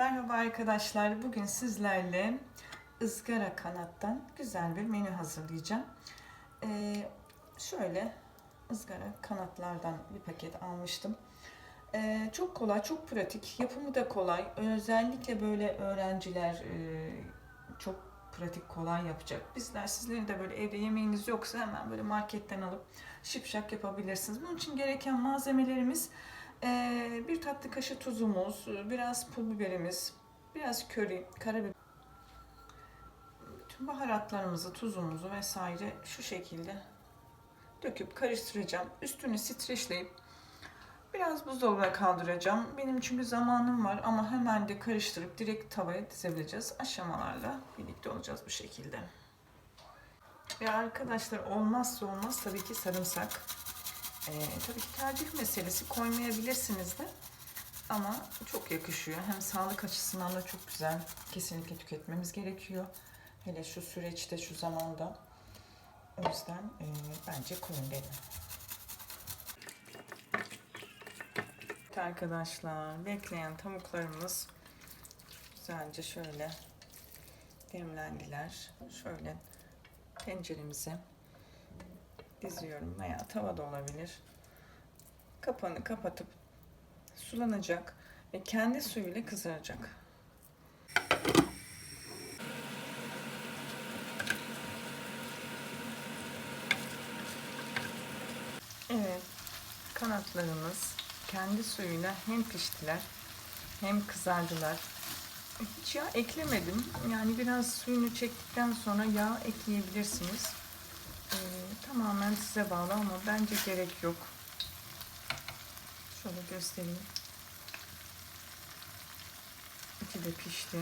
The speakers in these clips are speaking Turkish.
Merhaba arkadaşlar. Bugün sizlerle ızgara kanattan güzel bir menü hazırlayacağım. Ee, şöyle ızgara kanatlardan bir paket almıştım. Ee, çok kolay, çok pratik. Yapımı da kolay. Özellikle böyle öğrenciler e, çok pratik, kolay yapacak. Bizler sizlerin de böyle evde yemeğiniz yoksa hemen böyle marketten alıp şipşak yapabilirsiniz. Bunun için gereken malzemelerimiz ee, bir tatlı kaşığı tuzumuz, biraz pul biberimiz, biraz köri, karabiber. Bütün baharatlarımızı, tuzumuzu vesaire şu şekilde döküp karıştıracağım. Üstünü streçleyip biraz buzdolabına kaldıracağım. Benim çünkü zamanım var ama hemen de karıştırıp direkt tavaya dizebileceğiz. Aşamalarla birlikte olacağız bu şekilde. Ve arkadaşlar olmazsa olmaz tabii ki sarımsak. Ee, tabii ki tercih meselesi koymayabilirsiniz de ama çok yakışıyor. Hem sağlık açısından da çok güzel. Kesinlikle tüketmemiz gerekiyor. Hele şu süreçte, şu zamanda. O yüzden e, bence koyun derim. Evet arkadaşlar, bekleyen tavuklarımız güzelce şöyle demlendiler. Şöyle tenceremize diziyorum veya tava da olabilir. Kapağını kapatıp sulanacak ve kendi suyuyla kızaracak. Evet, kanatlarımız kendi suyuyla hem piştiler hem kızardılar. Hiç yağ eklemedim. Yani biraz suyunu çektikten sonra yağ ekleyebilirsiniz. Ee, tamamen size bağlı ama bence gerek yok. Şöyle göstereyim. İçi de pişti.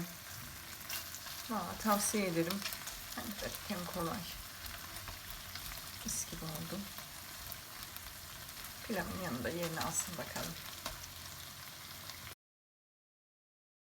Valla tavsiye ederim. Hem pratik hem kolay. Mis gibi oldu. Pilavın yanında yerini alsın bakalım.